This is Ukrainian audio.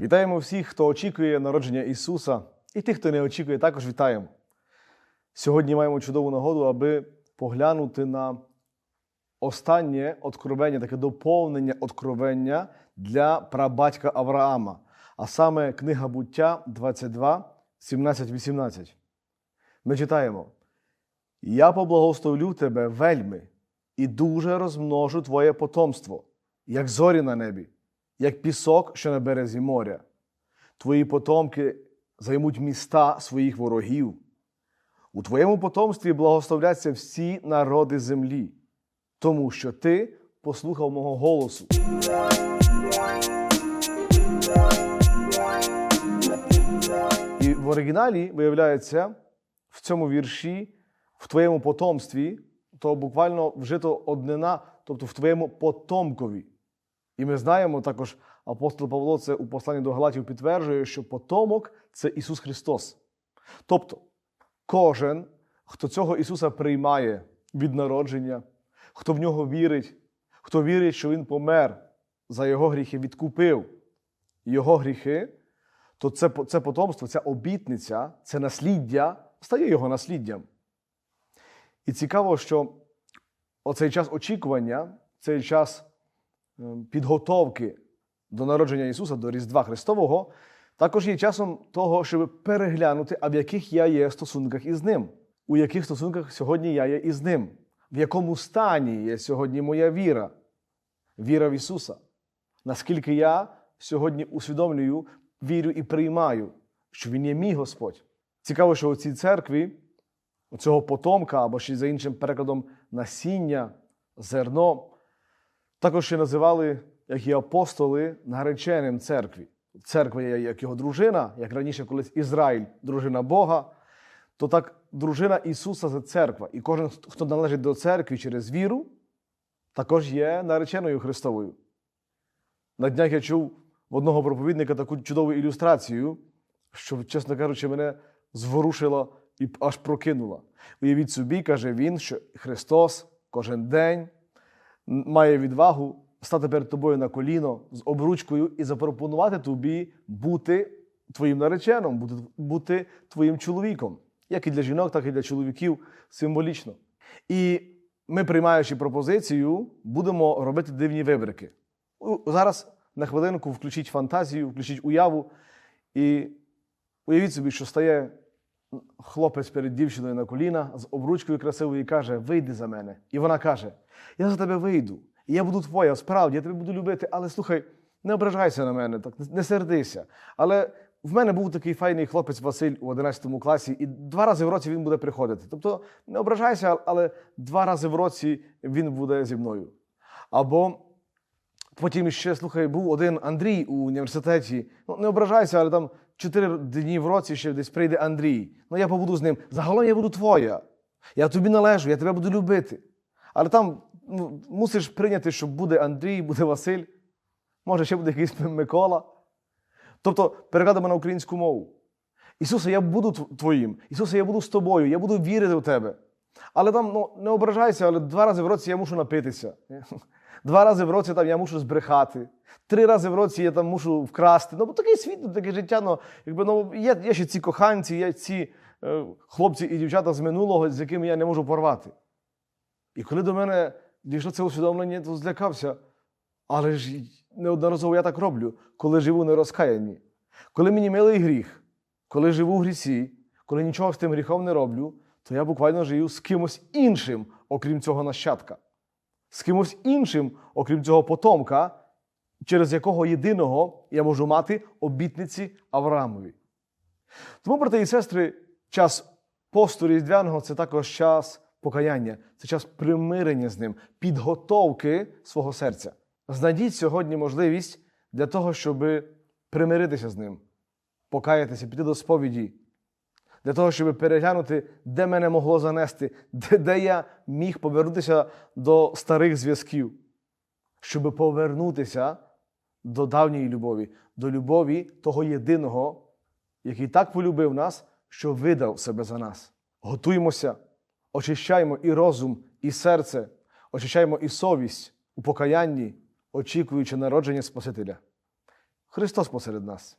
Вітаємо всіх, хто очікує народження Ісуса, і тих, хто не очікує, також вітаємо. Сьогодні маємо чудову нагоду, аби поглянути на останнє откровення, таке доповнення откровення для прабатька Авраама, а саме книга буття 22, 17, 18. Ми читаємо: Я поблагословлю тебе вельми і дуже розмножу твоє потомство, як зорі на небі, як пісок, що на березі моря. Твої потомки займуть міста своїх ворогів. У твоєму потомстві благословляться всі народи землі, тому що ти послухав мого голосу. І в оригіналі виявляється в цьому вірші, в твоєму потомстві, то буквально вжито однина, тобто в твоєму потомкові. І ми знаємо також, апостол Павло це у посланні до Галатів підтверджує, що потомок це Ісус Христос. Тобто, кожен, хто цього Ісуса приймає від народження, хто в нього вірить, хто вірить, що Він помер за Його гріхи, відкупив Його гріхи, то це, це потомство, ця обітниця, це насліддя стає його насліддям. І цікаво, що оцей час очікування, цей час підготовки до народження Ісуса, до Різдва Христового, також є часом того, щоб переглянути, а в яких я є стосунках із Ним, у яких стосунках сьогодні я є із Ним, в якому стані є сьогодні моя віра, віра в Ісуса. Наскільки я сьогодні усвідомлюю, вірю і приймаю, що Він є мій Господь. Цікаво, що у цій церкві цього потомка, або ще за іншим перекладом насіння, зерно, також ще називали, як і апостоли, нареченим церкві. Церква є як його дружина, як раніше колись Ізраїль, дружина Бога, то так дружина Ісуса це церква. І кожен, хто належить до церкви через віру, також є нареченою Христовою. На днях я чув в одного проповідника таку чудову ілюстрацію, що, чесно кажучи, мене зворушила і аж прокинула. Уявіть собі, каже він, що Христос кожен день має відвагу стати перед тобою на коліно з обручкою і запропонувати тобі бути твоїм нареченим, бути, бути твоїм чоловіком, як і для жінок, так і для чоловіків символічно. І ми, приймаючи пропозицію, будемо робити дивні вибрики. Зараз на хвилинку включіть фантазію, включіть уяву і уявіть собі, що стає хлопець перед дівчиною на коліна з обручкою красивою і каже: Вийди за мене. І вона каже: Я за тебе вийду, і я буду твоя, справді, я тебе буду любити, але слухай, не ображайся на мене, так не сердися. Але в мене був такий файний хлопець Василь у 11 класі, і два рази в році він буде приходити. Тобто не ображайся, але два рази в році він буде зі мною. Або Потім ще, слухай, був один Андрій у університеті. Ну, не ображайся, але там чотири дні в році ще десь прийде Андрій. Ну, я побуду з ним. Загалом я буду твоя. Я тобі належу, я тебе буду любити. Але там ну, мусиш прийняти, що буде Андрій, буде Василь, може, ще буде якийсь Микола. Тобто, перекладемо на українську мову. Ісусе, я буду твоїм. Ісусе, я буду з тобою, я буду вірити в тебе. Але там ну, не ображайся, але два рази в році я мушу напитися. Два рази в році там я мушу збрехати. Три рази в році я там мушу вкрасти. Ну, бо такий світ, таке життя. Ну, якби, ну, є, є ще ці коханці, є ці е, хлопці і дівчата з минулого, з якими я не можу порвати. І коли до мене дійшло це усвідомлення, то злякався. Але ж неодноразово я так роблю, коли живу нерозкаянні. Коли мені милий гріх, коли живу в грісі, коли нічого з тим гріхом не роблю, то я буквально живу з кимось іншим, окрім цього нащадка. З кимось іншим, окрім цього потомка, через якого єдиного я можу мати обітниці Авраамові. Тому, брати і сестри, час посту різдвяного це також час покаяння, це час примирення з ним, підготовки свого серця. Знайдіть сьогодні можливість для того, щоб примиритися з ним, покаятися, піти до сповіді, для того, щоб переглянути, де мене могло занести, де, де я міг повернутися до старих зв'язків, щоб повернутися до давньої любові, до любові того єдиного, який так полюбив нас, що видав себе за нас. Готуємося, очищаємо і розум, і серце, очищаємо і совість у покаянні, очікуючи народження Спасителя. Христос посеред нас.